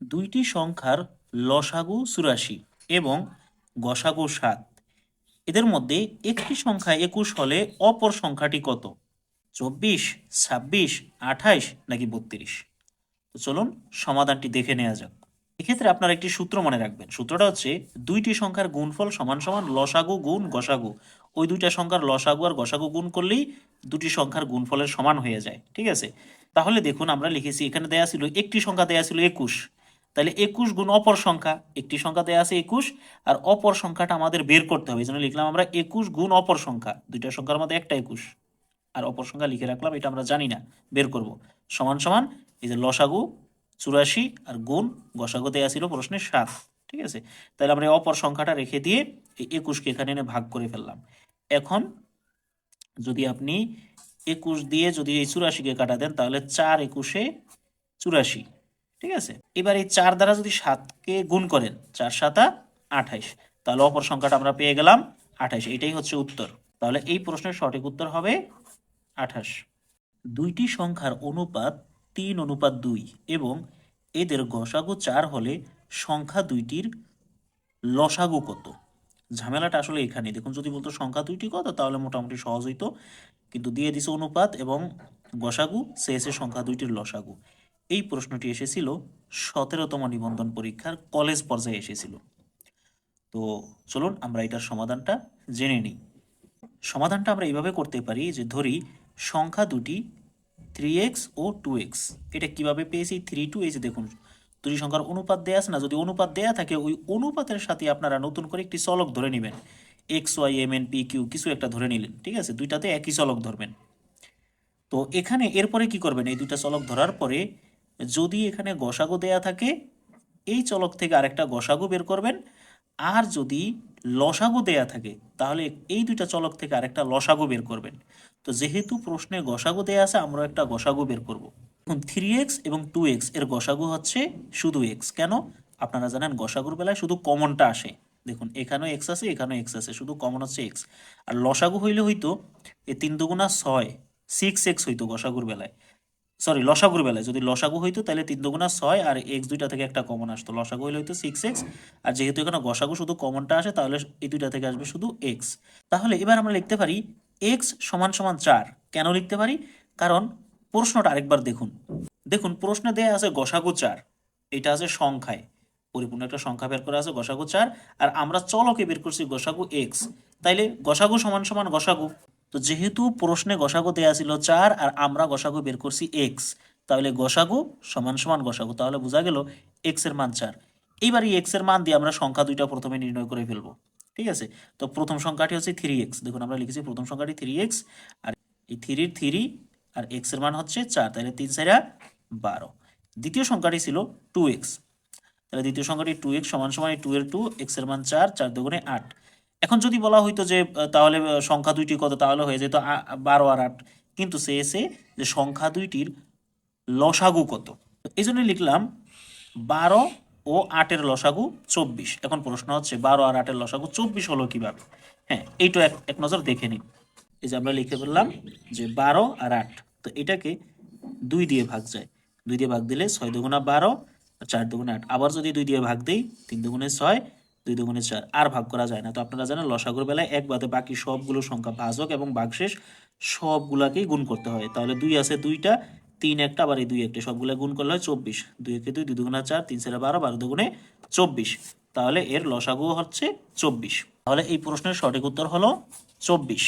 দুইটি সংখ্যার লসাগু চুরাশি এবং গসাগু সাত। এদের মধ্যে একটি সংখ্যা একুশ হলে অপর সংখ্যাটি কত? চব্বিশ, ছাব্বিশ, আঠাইশ নাকি বত্রিশ? তো চলুন সমাধানটি দেখে নেওয়া যাক। এক্ষেত্রে আপনারা একটি সূত্র মনে রাখবেন। সূত্রটা হচ্ছে দুইটি সংখ্যার গুণফল সমান সমান লসাগু গুণ গসাগু। ওই দুইটা সংখ্যার লসাগু আর গসাগু গুণ করলেই দুটি সংখ্যার গুণফলের সমান হয়ে যায়। ঠিক আছে? তাহলে দেখুন, আমরা লিখেছি এখানে দেয়া ছিল, একটি সংখ্যা দেয়া ছিল একুশ। তাহলে একুশ গুণ অপর সংখ্যা, একটি সংখ্যা দেয়া আছে একুশ, আর অপর সংখ্যাটা আমাদের বের করতে হবে। এই জন্য লিখলাম আমরা একুশ গুণ অপর সংখ্যা, দুইটা সংখ্যার মধ্যে একটা একুশ। আর অপর সংখ্যা লিখে রাখলাম, এটা আমরা জানি না, বের করব। সমান সমান, এই যে লসাগু চুরাশি আর গুণ গসাগু দেয়া ছিল প্রশ্নের সাত, ঠিক আছে? তাহলে আমরা অপর সংখ্যাটা রেখে দিয়ে এই একুশকে এখানে এনে ভাগ করে ফেললাম। এখন যদি আপনি একুশ দিয়ে যদি এই চুরাশিকে কাটা দেন, তাহলে চার একুশে চুরাশি ঠিক আছে? এবার এই চার দ্বারা যদি সাতকে গুণ করেন, চার সাতা আঠাইশ, তাহলে অপর সংখ্যাটা আমরা পেয়ে গেলাম আঠাইশ। এটাই হচ্ছে উত্তর। তাহলে এই প্রশ্নের সঠিক উত্তর হবে আঠাশ। দুইটি সংখ্যার অনুপাত তিন, অনুপাত দুই, এবং এদের গসাগু চার হলে সংখ্যা দুইটির লসাগু কত? ঝামেলাটা আসলে এখানে দেখুন, যদি বলতো সংখ্যা দুইটি কত, তাহলে মোটামুটি সহজ হইতো। কিন্তু দিয়ে দিছে অনুপাত এবং গসাগু, শেষে সংখ্যা দুইটির লসাগু। এই প্রশ্নটি এসেছিল সতেরোতম নিবন্ধন পরীক্ষার কলেজ পর্যায়ে এসেছিল। তো চলুন আমরা এটার সমাধানটা জেনে নিই। সমাধানটা আমরা এইভাবে করতে পারি যে ধরি সংখ্যা দুটি থ্রি এক্স ও টু এক্স এটা কীভাবে পেয়েছি? থ্রি টু এই যে দেখুন, দুটি সংখ্যার অনুপাত দেয়া আছে না? যদি অনুপাত দেয়া থাকে, ওই অনুপাতের সাথে আপনারা নতুন করে একটি চলক ধরে নেবেন। X Y M N P Q কিছু একটা ধরে নিলেন, ঠিক আছে? দুইটাতে একই চলক ধরবেন। তো এখানে এরপরে কি করবেন? এই দুইটা চলক ধরার পরে যদি এখানে গসাগু দেয়া থাকে, এই চলক থেকে আরেকটা গসাগু বের করবেন। আর যদি লসাগু দেয়া থাকে, তাহলে এই দুইটা চলক থেকে আরেকটা লসাগু বের করবেন। তো যেহেতু প্রশ্নে গসাগু দেয়া আছে, আমরা একটা গসাগু বের করব। এখন থ্রি এক্স এবং টু এক্সের গসাগু হচ্ছে শুধু এক্স কেন? আপনারা জানেন গসাগুর বেলায় শুধু কমনটা আসে। দেখুন, এখানেও এক্স আছে, এখানেও এক্স আছে, শুধু কমন হচ্ছে এক্স আর লসাগু হইলে হইতো, এ তিন দুগুণা ছয় সিক্স এক্স হইতো গসাগুর বেলায়। সরি লসাগুর বেলায়। যদি লসাগু হইতো, তাহলে তিন দুগুণা ছয় আর এক্স দুইটা থেকে একটা কমন আসতো। লসাগু হইলে হইতো সিক্স এক্স আর যেহেতু এখানে গসাগু শুধু কমনটা আসে, তাহলে এই দুইটা থেকে আসবে শুধু এক্স তাহলে এবার আমরা লিখতে পারি এক্স সমান সমান চার। কেন লিখতে পারি? কারণ প্রশ্নটা আরেকবার দেখুন। দেখুন, প্রশ্নে দেয়া আছে গসাগু চার। এটা আছে সংখ্যায়। পরিপূর্ণ একটা সংখ্যা বের করা আছে গসাগু চার। আর আমরা চলকে বের করছি গসাগু এক্স তাইলে গসাগু সমান সমান গসাগু। তো যেহেতু প্রশ্নে গসাগু দেয়া ছিল চার আর আমরা গসাগু বের করছি এক্স, তাহলে গসাগু সমান সমান গসাগু, তাহলে বোঝা গেল এক্সের মান চার। এইবার এই এক্সের মান দিয়ে আমরা সংখ্যা দুইটা প্রথমে নির্ণয় করে ফেলব, ঠিক আছে? তো প্রথম সংখ্যাটি হচ্ছে থ্রি এক্স দেখুন আমরা লিখেছি প্রথম সংখ্যাটি থ্রি এক্স আর এই থ্রির থ্রি আর এক্সের মান হচ্ছে চার, তাহলে তিন চারা বারো। দ্বিতীয় সংখ্যাটি ছিল টু এক্স তাহলে দ্বিতীয় সংখ্যাটি টু এক্স সমান সমান টু এর টু এক্সের মান চার চার দুগুণে আট। এখন যদি বলা হইতো যে তাহলে সংখ্যা দুইটি কত তাহলে হয়ে যেত বারো আর আট। কিন্তু সে এসে যে সংখ্যা দুইটির লসাগু কত? এই জন্য লিখলাম বারো ও আটের লসাগু চব্বিশ। এখন প্রশ্ন হচ্ছে, বারো আর আটের লসাগু চব্বিশ হলো কীভাবে? হ্যাঁ এইটা এক এক নজর দেখে নিন। এই যে আমরা লিখে বললাম যে বারো আর আট, তো এটাকে দুই দিয়ে ভাগ যায়। দুই দিয়ে ভাগ দিলে ছয় দুগুণা বারো, চার দুগুণে আট। আবার যদি দুই দিয়ে ভাগ দেই, তিন দুগুণে ছয় দুই দুগুণে চার, আর ভাগ করা যায় না। তো আপনারা জানেন লসাগুর বেলায় এক বাদে বাকি সবগুলো সংখ্যা ভাজক এবং ভাগশেষ সবগুলাকেই গুণ করতে হয়। তাহলে দুই আছে দুইটা, তিন একটা, আবার এই দুই একটা সবগুলো গুণ করলে হয় চব্বিশ। দুই একে দুই দুই দুগুণা চার, তিন চারে বারো বারো দুগুণে চব্বিশ। তাহলে এর লসাগু হচ্ছে চব্বিশ। তাহলে এই প্রশ্নের সঠিক উত্তর হলো চব্বিশ।